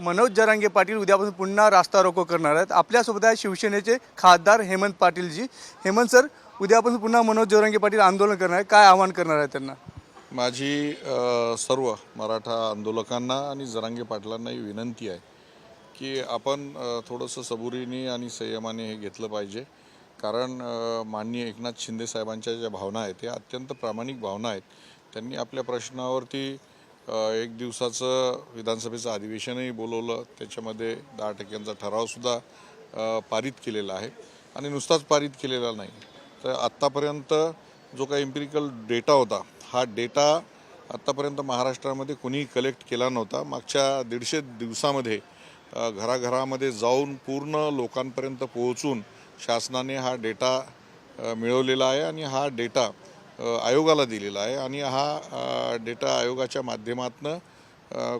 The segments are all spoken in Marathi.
मनोज जरांगे पाटील उद्यापासून पुन्हा रास्ता रोको करणार आहेत. आपल्यासोबत आहे शिवसेनेचे खासदार हेमंत पाटीलजी. हेमंत सर उद्यापासून पुन्हा मनोज जरांगे पाटील आंदोलन करणार आहे काय आव्हान करणार आहे त्यांना? माझी सर्व मराठा आंदोलकांना आणि जरांगे पाटलांनाही विनंती आहे की आपण थोडंसं सबुरीने आणि संयमाने हे घेतलं पाहिजे. कारण माननीय एकनाथ शिंदे साहेबांच्या ज्या भावना आहेत त्या अत्यंत प्रामाणिक भावना आहेत. त्यांनी आपल्या प्रश्नावरती एक दिवसाचं विधानसभेचं अधिवेशनही बोलवलं. त्याच्यामध्ये दहा टक्क्यांचा ठरावसुद्धा पारित केलेला आहे. आणि नुसताच पारित केलेला नाही. तर आत्तापर्यंत जो काही इम्पिरिकल डेटा होता हा डेटा आत्तापर्यंत महाराष्ट्रामध्ये कोणीही कलेक्ट केला नव्हता. मागच्या दीडशे दिवसामध्ये घराघरामध्ये जाऊन पूर्ण लोकांपर्यंत पोहोचून शासनाने हा डेटा मिळवलेला आहे. आणि हा डेटा आयोगाला दिलेला आहे आणि हा डेटा आयोगाच्या माध्यमातनं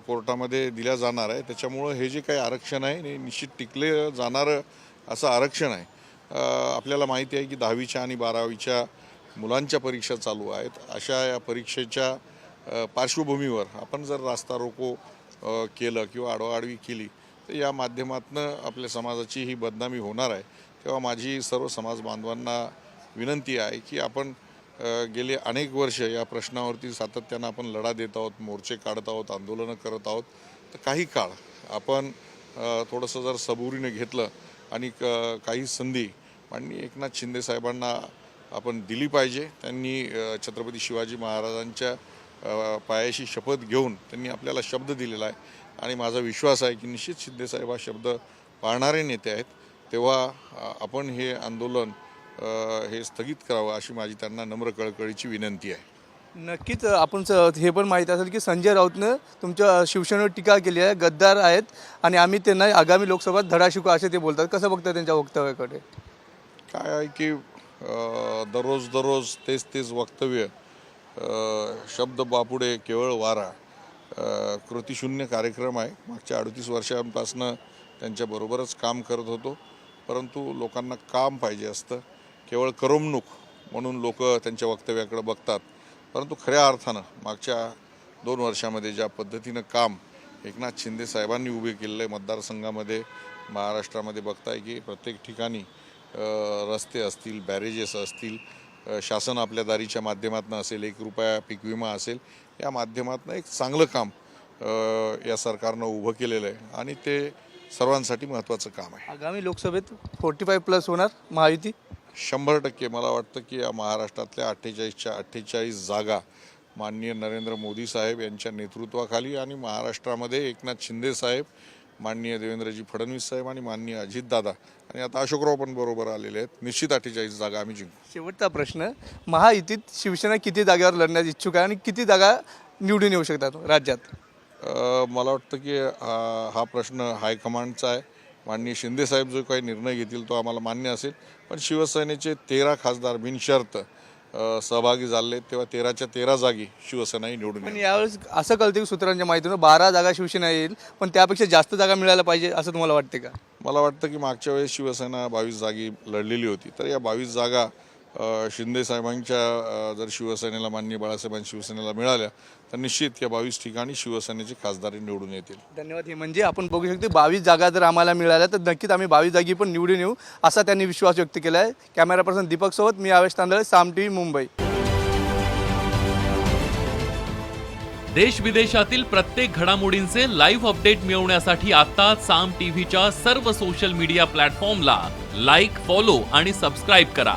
कोर्टामध्ये दिला जाणार आहे. त्याच्यामुळं हे जे काही आरक्षण आहे हे निश्चित टिकले जाणारं असं आरक्षण आहे. आपल्याला माहिती आहे की दहावीच्या आणि बारावीच्या मुलांच्या परीक्षा चालू आहेत. अशा या परीक्षेच्या पार्श्वभूमीवर आपण जर रास्ता रोको केलं किंवा आडवाआडवी केली तर या माध्यमातनं आपल्या समाजाची ही बदनामी होणार आहे. तेव्हा माझी सर्व समाज बांधवांना विनंती आहे की आपण गेले अनेक वर्ष या प्रश्नावरती सातत्यानं आपण लढा देत आहोत मोर्चे काढत आहोत आंदोलनं करत आहोत. तर काही काळ आपण थोडंसं जर सबुरीने घेतलं आणि क- काही संधी माननीय एकनाथ शिंदे साहेबांना आपण दिली पाहिजे. त्यांनी छत्रपती शिवाजी महाराजांच्या पायाशी शपथ घेऊन त्यांनी आपल्याला शब्द दिलेला आहे. आणि माझा विश्वास आहे की निश्चित शिंदेसाहेब हा शब्द पाळणारे नेते आहेत. तेव्हा आपण हे आंदोलन हे स्थगित करावं अशी माझी त्यांना नम्र कळकळीची विनंती आहे. नक्कीच आपण स- हे पण माहीत असेल की संजय राऊतनं तुमच्या शिवसेनेवर टीका केली आहे गद्दार आहेत आणि आम्ही त्यांना आगामी लोकसभेत धडा शिकू असे ते बोलतात. कसं बघतात त्यांच्या वक्तव्याकडे? काय आहे की दररोज दररोज तेच तेच वक्तव्य शब्द बापुडे केवळ वारा कृतिशून्य कार्यक्रम आहे. मागच्या अडतीस वर्षांपासनं त्यांच्याबरोबरच काम करत होतो परंतु लोकांना काम पाहिजे असतं. केवळ करमणूक म्हणून लोक त्यांच्या वक्तव्याकडे बघतात परंतु खऱ्या अर्थानं मागच्या दोन वर्षामध्ये ज्या पद्धतीनं काम एकनाथ शिंदे साहेबांनी उभे केलेलं आहे मतदारसंघामध्ये महाराष्ट्रामध्ये बघताय की प्रत्येक ठिकाणी रस्ते असतील बॅरेजेस असतील शासन आपल्या दारीच्या माध्यमातून असेल एक रुपया पीक विमा असेल या माध्यमातून एक चांगलं काम या सरकारनं उभं केलेलं आहे आणि ते सर्वांसाठी महत्त्वाचं काम आहे. आगामी लोकसभेत फोर्टी फाईव्ह प्लस होणार महायुती. शंभर टक्के मला वाटतं की या महाराष्ट्रातल्या अठ्ठेचाळीसच्या अठ्ठेचाळीस जागा माननीय नरेंद्र मोदी साहेब यांच्या नेतृत्वाखाली आणि महाराष्ट्रामध्ये एकनाथ शिंदे साहेब माननीय देवेंद्रजी फडणवीस साहेब आणि माननीय अजितदादा. आणि आता अशोकराव पण बरोबर आलेले आहेत. निश्चित अठ्ठेचाळीस जागा आम्ही जिंकू. शेवटचा प्रश्न महायुतीत शिवसेना किती जागेवर लढण्यास इच्छुक आहे आणि किती जागा निवडून येऊ शकतात राज्यात? मला वाटतं की हा प्रश्न हायकमांडचा आहे. माननीय शिंदे साहेब जो काही निर्णय घेतील तो आम्हाला मान्य असेल. पण शिवसेनेचे तेरा खासदार बिनशर्त सहभागी झाले तेव्हा तेराच्या तेरा जागी शिवसेनाही निवडून पण यावेळेस असं कळतं की सूत्रांच्या माहितीनं बारा जागा शिवसेना येईल पण त्यापेक्षा जास्त जागा मिळायला पाहिजे असं तुम्हाला वाटते का? मला वाटतं की मागच्या वेळेस शिवसेना बावीस जागी लढलेली होती. तर या बावीस जागा शिंदे साहेबांच्या जर शिवसेनेला माननीय बाळासाहेबांच्या शिवसेनेला मिळाल्या तर निश्चित या बावीस ठिकाणी शिवसेनेचे खासदार निवडून येतील. धन्यवाद. हे म्हणजे आपण बघू शकतो बावीस जागा जर आम्हाला मिळाल्या तर नक्कीच आम्ही बावीस जागी पण निवडून येऊ असा त्यांनी विश्वास व्यक्त केला आहे कॅमेरा पर्सन दीपक सोबत मी आवेश तांदळे साम टी व्ही मुंबई. देश विदेशातील प्रत्येक घडामोडींचे लाईव्ह अपडेट मिळवण्यासाठी आता साम टीव्हीच्या सर्व सोशल मीडिया प्लॅटफॉर्मला लाईक फॉलो आणि सबस्क्राईब करा.